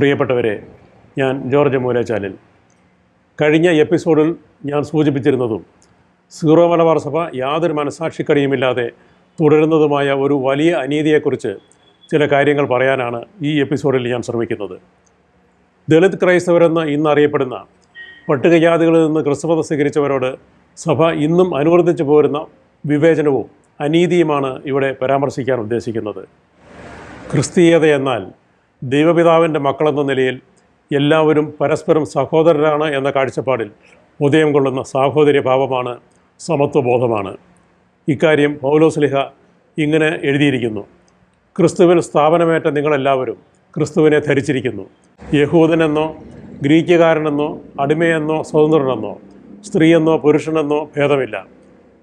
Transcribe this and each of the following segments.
പ്രിയപ്പെട്ടവരെ ഞാൻ ജോർജ് മൂലച്ചാലിൽ. കഴിഞ്ഞ എപ്പിസോഡിൽ ഞാൻ സൂചിപ്പിച്ചിരുന്നതും സീറോ മലബാർ സഭ യാതൊരു മനസാക്ഷിക്കടിയുമില്ലാതെ തുടരുന്നതുമായ ഒരു വലിയ അനീതിയെക്കുറിച്ച് ചില കാര്യങ്ങൾ പറയാനാണ് ഈ എപ്പിസോഡിൽ ഞാൻ ശ്രമിക്കുന്നത്. ദളിത് ക്രൈസ്തവരെന്ന് ഇന്ന് അറിയപ്പെടുന്ന പട്ടികജാതികളിൽ നിന്ന് ക്രിസ്തുമത സ്വീകരിച്ചവരോട് സഭ ഇന്നും അനുവർത്തിച്ചു പോരുന്ന വിവേചനവും അനീതിയുമാണ് ഇവിടെ പരാമർശിക്കാൻ ഉദ്ദേശിക്കുന്നത്. ക്രിസ്തീയത എന്നാൽ ദൈവപിതാവിന്റെ മക്കളെന്ന നിലയിൽ എല്ലാവരും പരസ്പരം സഹോദരരാണ് എന്ന കാഴ്ചപ്പാടിൽ ഉദയം കൊള്ളുന്ന സാഹോദര്യ ഭാവമാണ് സമത്വബോധമാണ്. ഇക്കാര്യം പൗലോസ്ലിഹ ഇങ്ങനെ എഴുതിയിരിക്കുന്നു. ക്രിസ്തുവിൽ സ്ഥാപനമേറ്റ നിങ്ങളെല്ലാവരും ക്രിസ്തുവിനെ ധരിച്ചിരിക്കുന്നു. യഹൂദനെന്നോ ഗ്രീക്കുകാരനെന്നോ അടിമയെന്നോ സ്വതന്ത്രനെന്നോ സ്ത്രീയെന്നോ പുരുഷനെന്നോ ഭേദമില്ല.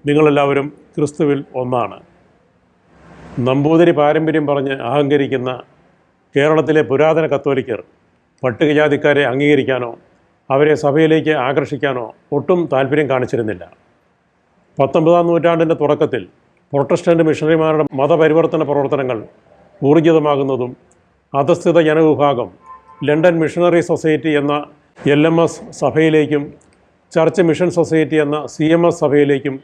നിങ്ങളെല്ലാവരും ക്രിസ്തുവിൽ ഒന്നാണ്. നമ്പൂതിരി പാരമ്പര്യം പറഞ്ഞ് അഹങ്കരിക്കുന്ന കേരളത്തിലെ പുരാതന കത്തോലിക്കർ പട്ടികജാതിക്കാരെ അംഗീകരിക്കാനോ അവരെ സഭയിലേക്ക് ആകർഷിക്കാനോ ഒട്ടും താല്പര്യം കാണിച്ചിരുന്നില്ല. പത്തൊമ്പതാം നൂറ്റാണ്ടിന്റെ തുടക്കത്തിൽ പ്രൊട്ടസ്റ്റന്റ് മിഷണറിമാരുടെ മതപരിവർത്തന പ്രവർത്തനങ്ങൾ ഊർജിതമാകുന്നതും അധസ്ഥിത ജനവിഭാഗം ലണ്ടൻ മിഷണറി സൊസൈറ്റി എന്ന എൽ എം എസ് സഭയിലേക്കും ചർച്ച് മിഷൻ സൊസൈറ്റി എന്ന സി എം എസ് സഭയിലേക്കും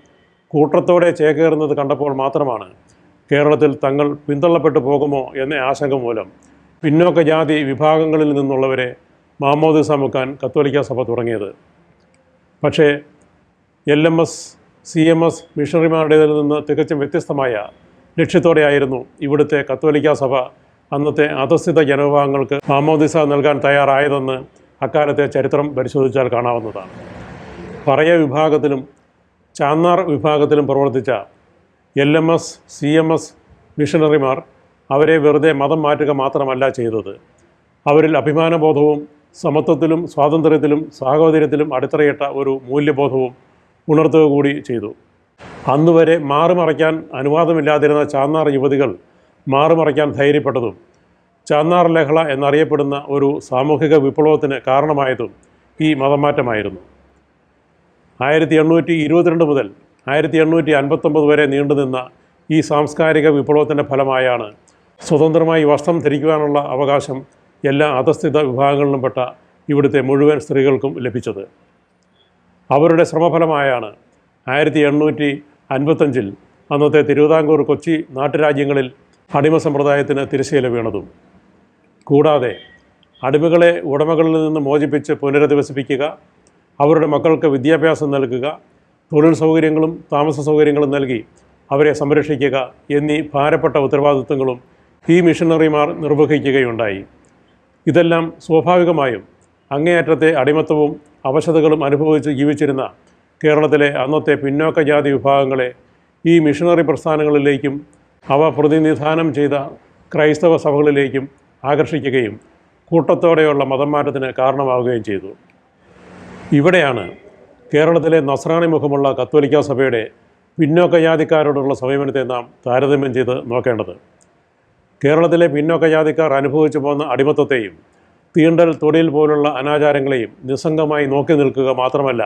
കൂട്ടത്തോടെ ചേക്കേറുന്നത് കണ്ടപ്പോൾ മാത്രമാണ് കേരളത്തിൽ തങ്ങൾ പിന്തള്ളപ്പെട്ടു പോകുമോ എന്ന ആശങ്ക മൂലം പിന്നോക്ക ജാതി വിഭാഗങ്ങളിൽ നിന്നുള്ളവരെ മാമോദിസ മുക്കാൻ കത്തോലിക്ക സഭ തുടങ്ങിയത്. പക്ഷേ L M S C M S മിഷണറിമാരുടേതിൽ നിന്ന് തികച്ചും വ്യത്യസ്തമായ ലക്ഷ്യത്തോടെയായിരുന്നു ഇവിടുത്തെ കത്തോലിക്ക സഭ അന്നത്തെ അധസ്ഥിത ജനവിഭാഗങ്ങൾക്ക് മാമോദിസ നൽകാൻ തയ്യാറായതെന്ന് അക്കാലത്തെ ചരിത്രം പരിശോധിച്ചാൽ കാണാവുന്നതാണ്. പറയ വിഭാഗത്തിലും ചാന്നാർ വിഭാഗത്തിലും പ്രവർത്തിച്ച L M S C M S മിഷണറിമാർ അവരെ വെറുതെ മതം മാറ്റുക മാത്രമല്ല ചെയ്തത്. അവരിൽ അഭിമാനബോധവും സമത്വത്തിലും സ്വാതന്ത്ര്യത്തിലും സാഹോദര്യത്തിലും അടിത്തറയിട്ട ഒരു മൂല്യബോധവും ഉണർത്തുക കൂടി ചെയ്തു. അന്നുവരെ മാറുമറയ്ക്കാൻ അനുവാദമില്ലാതിരുന്ന ചാന്നാർ യുവതികൾ മാറുമറയ്ക്കാൻ ധൈര്യപ്പെട്ടതും ചാന്നാർ ലഹള എന്നറിയപ്പെടുന്ന ഒരു സാമൂഹിക വിപ്ലവത്തിന് കാരണമായതും ഈ മതമാറ്റമായിരുന്നു. ആയിരത്തി എണ്ണൂറ്റി ഇരുപത്തിരണ്ട് മുതൽ ആയിരത്തി എണ്ണൂറ്റി അൻപത്തൊമ്പത് വരെ നീണ്ടുനിന്ന ഈ സാംസ്കാരിക വിപ്ലവത്തിന്റെ ഫലമായാണ് സ്വതന്ത്രമായി വസ്ത്രം ധരിക്കുവാനുള്ള അവകാശം എല്ലാ അധസ്ഥിത വിഭാഗങ്ങളിലും പെട്ട ഇവിടുത്തെ മുഴുവൻ സ്ത്രീകൾക്കും ലഭിച്ചത്. അവരുടെ ശ്രമഫലമായാണ് ആയിരത്തി എണ്ണൂറ്റി അൻപത്തഞ്ചിൽ അന്നത്തെ തിരുവിതാംകൂർ കൊച്ചി നാട്ടുരാജ്യങ്ങളിൽ അടിമ സമ്പ്രദായത്തിന് തിരശ്ശീല വീണതും. കൂടാതെ അടിമകളെ ഉടമകളിൽ നിന്ന് മോചിപ്പിച്ച് പുനരധിവസിപ്പിക്കുക അവരുടെ മക്കൾക്ക് വിദ്യാഭ്യാസം നൽകുക തൊഴിൽ സൗകര്യങ്ങളും താമസ സൗകര്യങ്ങളും നൽകി അവരെ സംരക്ഷിക്കുക എന്നീ ഭാരപ്പെട്ട ഉത്തരവാദിത്വങ്ങളും ഈ മിഷണറിമാർ നിർവഹിക്കുകയുണ്ടായി. ഇതെല്ലാം സ്വാഭാവികമായും അങ്ങേയറ്റത്തെ അടിമത്തവും അവശതകളും അനുഭവിച്ച് ജീവിച്ചിരുന്ന കേരളത്തിലെ അന്നത്തെ പിന്നോക്ക ജാതി വിഭാഗങ്ങളെ ഈ മിഷണറി പ്രസ്ഥാനങ്ങളിലേക്കും അവ പ്രതിനിധാനം ചെയ്ത ക്രൈസ്തവ സഭകളിലേക്കും ആകർഷിക്കുകയും കൂട്ടത്തോടെയുള്ള മതം മാറ്റത്തിന് കാരണമാവുകയും ചെയ്തു. ഇവിടെയാണ് കേരളത്തിലെ നസ്രാണി മുഖമുള്ള കത്തോലിക്ക സഭയുടെ പിന്നോക്ക ജാതിക്കാരോടുള്ള സമീപനത്തെ നാം താരതമ്യം ചെയ്ത് നോക്കേണ്ടത്. കേരളത്തിലെ പിന്നോക്ക ജാതിക്കാർ അനുഭവിച്ചു പോകുന്ന അടിമത്തത്തെയും തീണ്ടൽ തൊടിൽ പോലുള്ള അനാചാരങ്ങളെയും നിസ്സംഗമായി നോക്കി നിൽക്കുക മാത്രമല്ല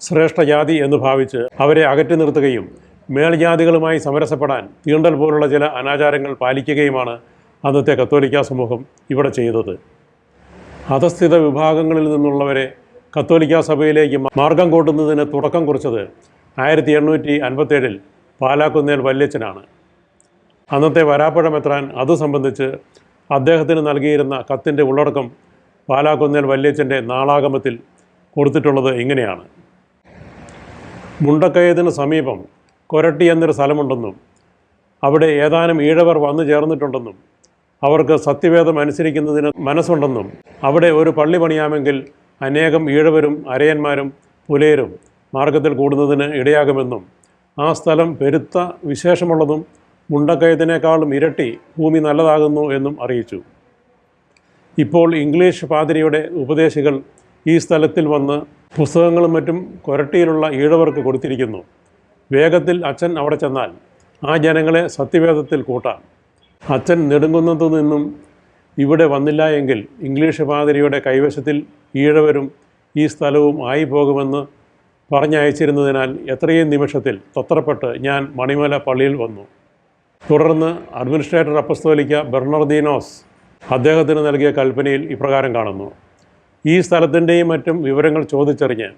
ശ്രേഷ്ഠ ജാതി എന്ന് ഭാവിച്ച് അവരെ അകറ്റി നിർത്തുകയും മേൽജാതികളുമായി സമരസപ്പെടാൻ തീണ്ടൽ പോലുള്ള ചില അനാചാരങ്ങൾ പാലിക്കുകയുമാണ് അന്നത്തെ കത്തോലിക്കാ സമൂഹം ഇവിടെ ചെയ്തത്. അധസ്ഥിത വിഭാഗങ്ങളിൽ നിന്നുള്ളവരെ കത്തോലിക്കാ സഭയിലേക്ക് മാർഗം കൂട്ടുന്നതിന് തുടക്കം കുറിച്ചത് ആയിരത്തി എണ്ണൂറ്റി അൻപത്തേഴിൽ പാലാക്കുന്നേൽ വല്യച്ചനാണ് അന്നത്തെ വരാപ്പുഴ മെത്രാൻ അത് സംബന്ധിച്ച് അദ്ദേഹത്തിന് നൽകിയിരുന്ന കത്തിന്റെ ഉള്ളടക്കം പാലാക്കുന്നേൽ വല്യച്ചന്റെ നാളാഗമത്തിൽ കൊടുത്തിട്ടുള്ളത് ഇങ്ങനെയാണ്. മുണ്ടക്കയത്തിന് സമീപം കൊരട്ടി എന്നൊരു സ്ഥലമുണ്ടെന്നും അവിടെ ഏതാനും ഈഴവർ വന്നു ചേർന്നിട്ടുണ്ടെന്നും അവർക്ക് സത്യവേദം അനുസരിക്കുന്നതിന് മനസ്സുണ്ടെന്നും അവിടെ ഒരു പള്ളി പണിയാമെങ്കിൽ അനേകം ഈഴവരും അരയന്മാരും പുലയരും മാർഗത്തിൽ കൂടുന്നതിന് ഇടയാകുമെന്നും ആ സ്ഥലം പെരുത്ത വിശേഷമുള്ളതും മുണ്ടക്കയത്തിനേക്കാളും ഇരട്ടി ഭൂമി നല്ലതാകുന്നു എന്നും അറിയിച്ചു. ഇപ്പോൾ ഇംഗ്ലീഷ് പാതിരിയുടെ ഉപദേശികൾ ഈ സ്ഥലത്തിൽ വന്ന് പുസ്തകങ്ങളും മറ്റും കൊരട്ടിയിലുള്ള ഈഴവർക്ക് കൊടുത്തിരിക്കുന്നു. വേഗത്തിൽ അച്ഛൻ അവിടെ ചെന്നാൽ ആ ജനങ്ങളെ സത്യവേദത്തിൽ കൂട്ടാം. അച്ഛൻ നെടുങ്കുന്നത്തു നിന്നും ഇവിടെ വന്നില്ല എങ്കിൽ ഇംഗ്ലീഷ് പാതിരിയുടെ കൈവശത്തിൽ ഈഴവരും ഈ സ്ഥലവും ആയി പോകുമെന്ന് പറഞ്ഞയച്ചിരുന്നതിനാൽ എത്രയും നിമിഷത്തിൽ തത്രപ്പെട്ട് ഞാൻ മണിമല പള്ളിയിൽ വന്നു. തുടർന്ന് അഡ്മിനിസ്ട്രേറ്റർ അപ്പസ്തോലിക്ക ബെർണർദീനോസ് അദ്ദേഹത്തിന് നൽകിയ കൽപ്പനയിൽ ഇപ്രകാരം കാണുന്നു. ഈ സ്ഥലത്തിന്റെയും മറ്റും വിവരങ്ങൾ ചോദിച്ചറിഞ്ഞ്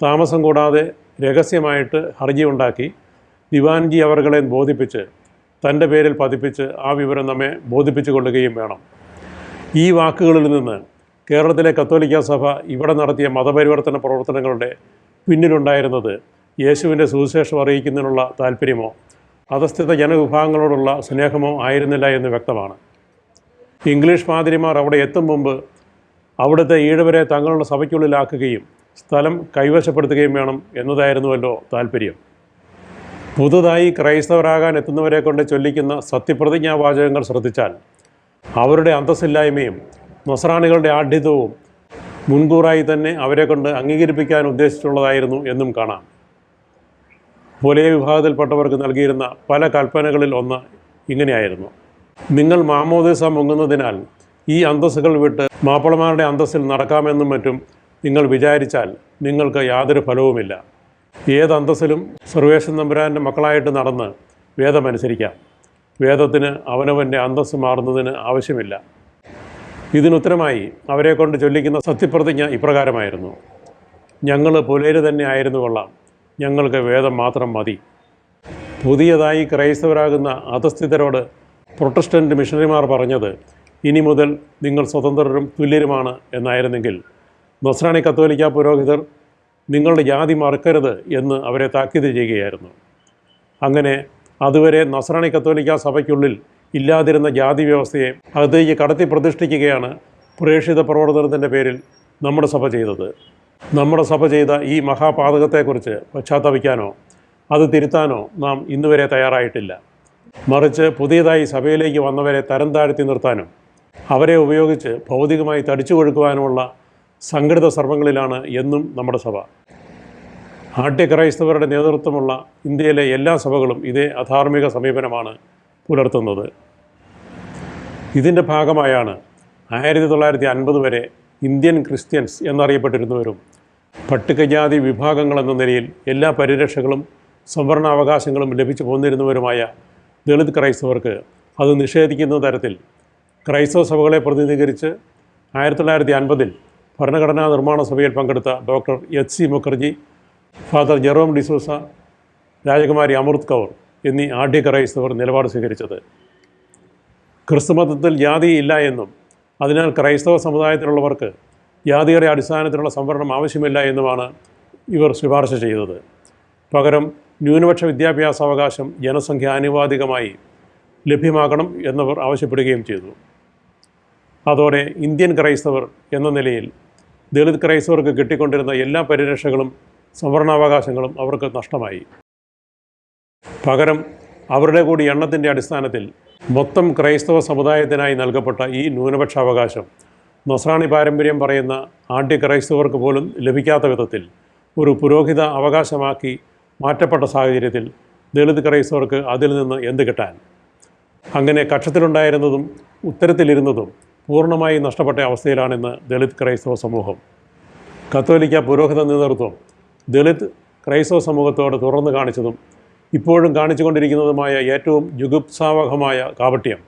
താമസം കൂടാതെ രഹസ്യമായിട്ട് ഹർജി ഉണ്ടാക്കി ദിവാൻജി അവർകളെ ബോധിപ്പിച്ച് തന്റെ പേരിൽ പതിപ്പിച്ച് ആ വിവരം നമ്മെ ബോധിപ്പിച്ചു കൊള്ളുകയും വേണം. ഈ വാക്കുകളിൽ നിന്ന് കേരളത്തിലെ കത്തോലിക്ക സഭ ഇവിടെ നടത്തിയ മതപരിവർത്തന പ്രവർത്തനങ്ങളുടെ പിന്നിലുണ്ടായിരുന്നത് യേശുവിന്റെ സുവിശേഷം അറിയിക്കുന്നതിനുള്ള താല്പര്യമോ അധസ്ഥിത ജനവിഭാഗങ്ങളോടുള്ള സ്നേഹമോ ആയിരുന്നില്ല എന്ന് വ്യക്തമാണ്. ഇംഗ്ലീഷ് പാതിരിമാർ അവിടെ എത്തും മുമ്പ് അവിടുത്തെ ഈഴവരെ തങ്ങളുടെ സഭയ്ക്കുള്ളിലാക്കുകയും സ്ഥലം കൈവശപ്പെടുത്തുകയും വേണം എന്നതായിരുന്നുവല്ലോ താല്പര്യം പുതുതായി ക്രൈസ്തവരാകാൻ എത്തുന്നവരെ കൊണ്ട് ചൊല്ലിക്കുന്ന സത്യപ്രതിജ്ഞാവാചകങ്ങൾ ശ്രദ്ധിച്ചാൽ അവരുടെ അന്തസ്സില്ലായ്മയും നൊസറാണികളുടെ ആഢ്യത്വവും മുൻകൂറായി തന്നെ അവരെ കൊണ്ട് അംഗീകരിപ്പിക്കാൻ ഉദ്ദേശിച്ചുള്ളതായിരുന്നു എന്നും കാണാം. പുലയ വിഭാഗത്തിൽപ്പെട്ടവർക്ക് നൽകിയിരുന്ന പല കൽപ്പനകളിൽ ഒന്ന് ഇങ്ങനെയായിരുന്നു. നിങ്ങൾ മാമോദിസ മുങ്ങുന്നതിനാൽ ഈ അന്തസ്സുകൾ വിട്ട് മാപ്പിളമാരുടെ അന്തസ്സിൽ നടക്കാമെന്നും മറ്റും നിങ്ങൾ വിചാരിച്ചാൽ നിങ്ങൾക്ക് യാതൊരു ഫലവുമില്ല. ഏത് അന്തസ്സിലും സർവേശൻ നമ്പുരാന്റെ മക്കളായിട്ട് നടന്ന് വേദമനുസരിക്കാം വേദത്തിന് അവനവന്റെ അന്തസ്സ് മാറുന്നതിന് ആവശ്യമില്ല. ഇതിനുത്തരമായി അവരെക്കൊണ്ട് ചൊല്ലിക്കുന്ന സത്യപ്രതിജ്ഞ ഇപ്രകാരമായിരുന്നു. ഞങ്ങൾ പുലേര് തന്നെ ആയിരുന്നു കൊള്ളാം. ഞങ്ങൾക്ക് വേദം മാത്രം മതി. പുതിയതായി ക്രൈസ്തവരാകുന്ന അധസ്ഥിതരോട് പ്രൊട്ടസ്റ്റന്റ് മിഷണറിമാർ പറഞ്ഞത് ഇനി മുതൽ നിങ്ങൾ സ്വതന്ത്രരും തുല്യരുമാണ് എന്നായിരുന്നെങ്കിൽ നസ്രാണി കത്തോലിക്ക പുരോഹിതർ നിങ്ങളുടെ ജാതി മറക്കരുത് എന്ന് അവരെ താക്കീത് ചെയ്യുകയായിരുന്നു. അങ്ങനെ അതുവരെ നസ്രാണി കത്തോലിക്ക സഭയ്ക്കുള്ളിൽ ഇല്ലാതിരുന്ന ജാതി വ്യവസ്ഥയെ അകത്തേക്ക് കടത്തി പ്രതിഷ്ഠിക്കുകയാണ് പ്രേക്ഷിത പ്രവർത്തനത്തിന്റെ പേരിൽ നമ്മുടെ സഭ ചെയ്തത്. നമ്മുടെ സഭ ചെയ്ത ഈ മഹാപാതകത്തെക്കുറിച്ച് പശ്ചാത്തപിക്കാനോ അത് തിരുത്താനോ നാം ഇന്നുവരെ തയ്യാറായിട്ടില്ല. മറിച്ച് പുതിയതായി സഭയിലേക്ക് വന്നവരെ തരം താഴ്ത്തി നിർത്താനും അവരെ ഉപയോഗിച്ച് ഭൗതികമായി തടിച്ചു കൊഴുക്കുവാനുമുള്ള സംഘടിത ശ്രമങ്ങളിലാണ് എന്നും നമ്മുടെ സഭ. ആട്യ ക്രൈസ്തവരുടെ നേതൃത്വമുള്ള ഇന്ത്യയിലെ എല്ലാ സഭകളും ഇതേ അധാർമിക സമീപനമാണ് പുലർത്തുന്നത്. ഇതിന്റെ ഭാഗമായാണ് ആയിരത്തി തൊള്ളായിരത്തി അൻപത് വരെ ഇന്ത്യൻ ക്രിസ്ത്യൻസ് എന്നറിയപ്പെട്ടിരുന്നവരും പട്ടികജാതി വിഭാഗങ്ങൾ എന്ന നിലയിൽ എല്ലാ പരിരക്ഷകളും സംവരണാവകാശങ്ങളും ലഭിച്ചു പോന്നിരുന്നവരുമായ ദളിത് ക്രൈസ്തവർക്ക് അത് നിഷേധിക്കുന്ന തരത്തിൽ ക്രൈസ്തവ സഭകളെ പ്രതിനിധീകരിച്ച് ആയിരത്തി തൊള്ളായിരത്തി അൻപതിൽ ഭരണഘടനാ നിർമ്മാണ സഭയിൽ പങ്കെടുത്ത doctor H C Mukherjee father Jerome D'Souza Rajkumari Amrit Kaur എന്നീ ആഢ്യ ക്രൈസ്തവർ നിലപാട് സ്വീകരിച്ചത്. ക്രിസ്തുമതത്തിൽ ജാതി ഇല്ല എന്നും അതിനാൽ ക്രൈസ്തവ സമുദായത്തിലുള്ളവർക്ക് ജാതിയുടെ അടിസ്ഥാനത്തിലുള്ള സംവരണം ആവശ്യമില്ല എന്നുമാണ് ഇവർ ശുപാർശ ചെയ്തത്. പകരം ന്യൂനപക്ഷ വിദ്യാഭ്യാസ അവകാശം ജനസംഖ്യ ആനുപാതികമായി ലഭ്യമാക്കണം എന്നവർ ആവശ്യപ്പെടുകയും ചെയ്തു. അതോടെ ഇന്ത്യൻ ക്രൈസ്തവർ എന്ന നിലയിൽ ദളിത് ക്രൈസ്തവർക്ക് കിട്ടിക്കൊണ്ടിരുന്ന എല്ലാ പരിരക്ഷകളും സംവരണാവകാശങ്ങളും അവർക്ക് നഷ്ടമായി. പകരം അവരുടെ കൂടി എണ്ണത്തിന്റെ അടിസ്ഥാനത്തിൽ മൊത്തം ക്രൈസ്തവ സമുദായത്തിനായി നൽകപ്പെട്ട ഈ ന്യൂനപക്ഷ അവകാശം നൊസ്രാണി പാരമ്പര്യം പറയുന്ന ആദ്യ ക്രൈസ്തവർക്ക് പോലും ലഭിക്കാത്ത വിധത്തിൽ ഒരു പുരോഹിത അവകാശമാക്കി മാറ്റപ്പെട്ട സാഹചര്യത്തിൽ ദളിത് ക്രൈസ്തവർക്ക് അതിൽ നിന്ന് എന്ത് കിട്ടാൻ? അങ്ങനെ കക്ഷത്തിലുണ്ടായിരുന്നതും ഉത്തരത്തിലിരുന്നതും പൂർണമായി നഷ്ടപ്പെട്ട അവസ്ഥയിലാണിന്ന് ദളിത് ക്രൈസ്തവ സമൂഹം. കത്തോലിക്ക പുരോഹിത നേതൃത്വം ദളിത് ക്രൈസ്തവ സമൂഹത്തോട് തുറന്നു കാണിച്ചതും ഇപ്പോഴും കാണിച്ചുകൊണ്ടിരിക്കുന്നതുമായ ഏറ്റവും ജുഗുപ്സാവഹമായ കാപട്യം.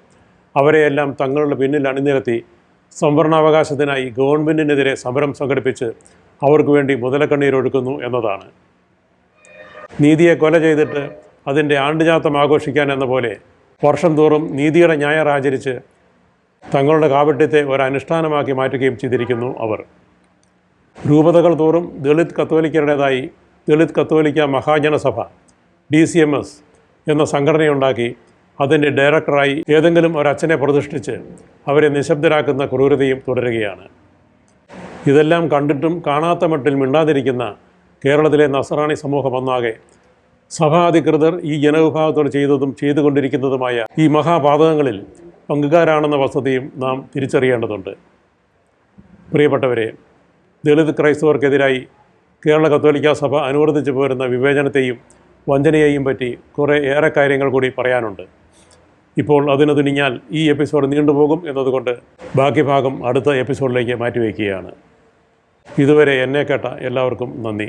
അവരെയെല്ലാം തങ്ങളുടെ പിന്നിൽ അണിനിരത്തി സംവരണാവകാശത്തിനായി ഗവൺമെന്റിനെതിരെ സമരം സംഘടിപ്പിച്ച് അവർക്ക് വേണ്ടി മുതലക്കണ്ണീരൊഴുക്കുന്നു എന്നതാണ്. നീതിയെ കൊല ചെയ്തിട്ട് അതിന്റെ ആണ്ടുജാത്തം ആഘോഷിക്കാൻ എന്ന പോലെ വർഷം തോറും നീതിയുടെ ഞായർ ആചരിച്ച് തങ്ങളുടെ കാപട്യത്തെ ഒരനുഷ്ഠാനമാക്കി മാറ്റുകയും ചെയ്തിരിക്കുന്നു അവർ. രൂപതകൾ തോറും ദളിത് കത്തോലിക്കരുടേതായി ദളിത് കത്തോലിക്ക Mahajanasabha D C M S എന്ന സംഘടനയുണ്ടാക്കി അതിന്റെ ഡയറക്ടറായി ഏതെങ്കിലും ഒരച്ഛനെ പ്രതിഷ്ഠിച്ച് അവരെ നിശബ്ദരാക്കുന്ന ക്രൂരതയും തുടരുകയാണ്. ഇതെല്ലാം കണ്ടിട്ടും കാണാത്ത മട്ടിൽ മിണ്ടാതിരിക്കുന്ന കേരളത്തിലെ നസറാണി സമൂഹം ഒന്നാകെ സഭാധികൃതർ ഈ ജനവിഭാഗത്തോട് ചെയ്തതും ചെയ്തുകൊണ്ടിരിക്കുന്നതുമായ ഈ മഹാപാതകങ്ങളിൽ പങ്കുകാരാണെന്ന വസ്തുതയും നാം തിരിച്ചറിയേണ്ടതുണ്ട്. പ്രിയപ്പെട്ടവരെ ദളിത് ക്രൈസ്തവർക്കെതിരായി കേരള കത്തോലിക്കാ സഭ അനുവർത്തിച്ചു പോരുന്ന വിവേചനത്തെയും വഞ്ചനയെയും പറ്റി കുറേ ഏറെ കാര്യങ്ങൾ കൂടി പറയാനുണ്ട്. ഇപ്പോൾ അതിന് തുനിഞ്ഞാൽ ഈ എപ്പിസോഡ് നീണ്ടുപോകും എന്നതുകൊണ്ട് ബാക്കി ഭാഗം അടുത്ത എപ്പിസോഡിലേക്ക് മാറ്റിവെക്കുകയാണ്. ഇതുവരെ എന്നെ കേട്ട എല്ലാവർക്കും നന്ദി.